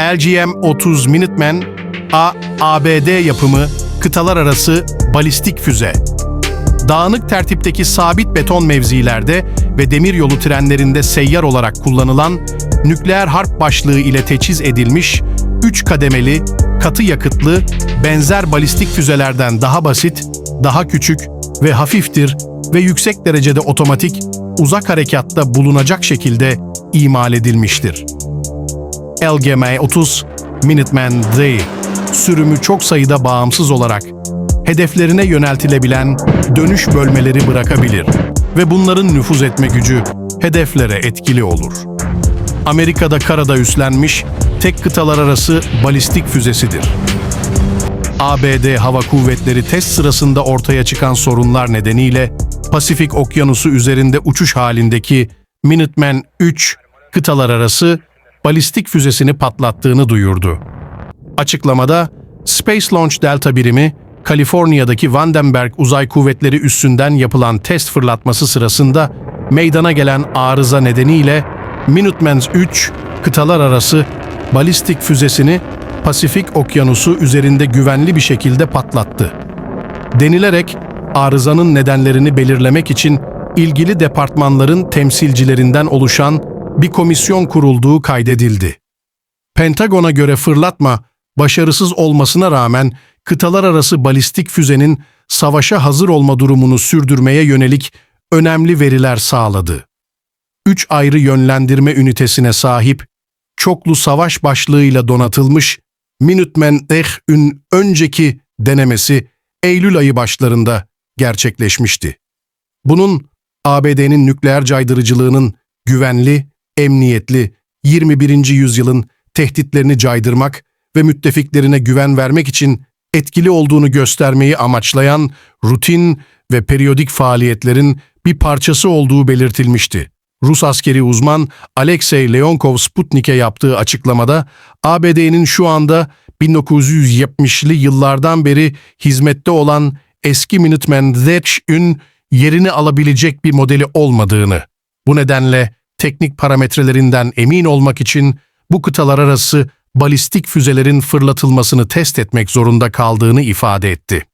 LGM-30 Minuteman, A ABD yapımı kıtalar arası balistik füze. Dağınık tertipteki sabit beton mevzilerde ve demiryolu trenlerinde seyyar olarak kullanılan nükleer harp başlığı ile teçhiz edilmiş 3 kademeli, katı yakıtlı, benzer balistik füzelerden daha basit, daha küçük ve hafiftir ve yüksek derecede otomatik, uzak harekatta bulunacak şekilde imal edilmiştir. LGM-30 Minuteman D sürümü çok sayıda bağımsız olarak hedeflerine yöneltilebilen dönüş bölmeleri bırakabilir ve bunların nüfuz etme gücü hedeflere etkili olur. Amerika'da karada üslenmiş tek kıtalar arası balistik füzesidir. ABD Hava Kuvvetleri test sırasında ortaya çıkan sorunlar nedeniyle Pasifik Okyanusu üzerinde uçuş halindeki Minuteman 3 kıtalar arası balistik füzesini patlattığını duyurdu. Açıklamada Space Launch Delta birimi Kaliforniya'daki Vandenberg Uzay Kuvvetleri üssünden yapılan test fırlatması sırasında meydana gelen arıza nedeniyle Minuteman 3 kıtalar arası balistik füzesini Pasifik Okyanusu üzerinde güvenli bir şekilde patlattı. Denilerek arızanın nedenlerini belirlemek için ilgili departmanların temsilcilerinden oluşan bir komisyon kurulduğu kaydedildi. Pentagon'a göre fırlatma başarısız olmasına rağmen kıtalar arası balistik füzenin savaşa hazır olma durumunu sürdürmeye yönelik önemli veriler sağladı. Üç ayrı yönlendirme ünitesine sahip, çoklu savaş başlığıyla donatılmış Minuteman Eh'ün önceki denemesi Eylül ayı başlarında gerçekleşmişti. Bunun ABD'nin nükleer caydırıcılığının güvenli, emniyetli 21. yüzyılın tehditlerini caydırmak ve müttefiklerine güven vermek için etkili olduğunu göstermeyi amaçlayan rutin ve periyodik faaliyetlerin bir parçası olduğu belirtilmişti. Rus askeri uzman Alexey Leonkov Sputnik'e yaptığı açıklamada ABD'nin şu anda 1970'li yıllardan beri hizmette olan eski Minuteman Thatch'ün yerini alabilecek bir modeli olmadığını, bu nedenle teknik parametrelerinden emin olmak için bu kıtalar arası balistik füzelerin fırlatılmasını test etmek zorunda kaldığını ifade etti.